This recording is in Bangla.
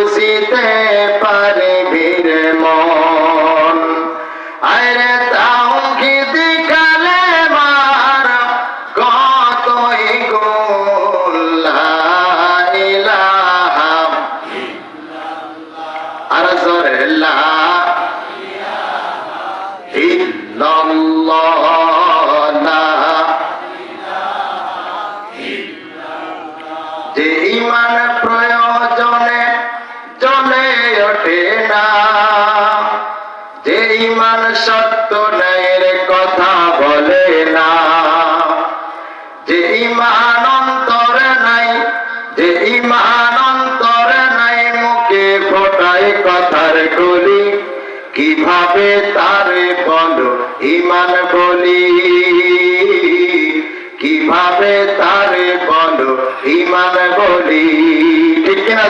বুঝিতে পারিবি রে মন। আরে তাও গিদি কালে মার? কতই প্রয়োজন ওঠে না। যে ইমান সত্য ন্যায়ের কথা বলে না। যে ইমান অন্তরে নাই, যে ইমান অন্তরে নাই, মুখে ফোটায় কথার গলি। কীভাবে তারে বলো ইমান বলি? কীভাবে তারে বলো ইমান বলি? ঠিক কিনা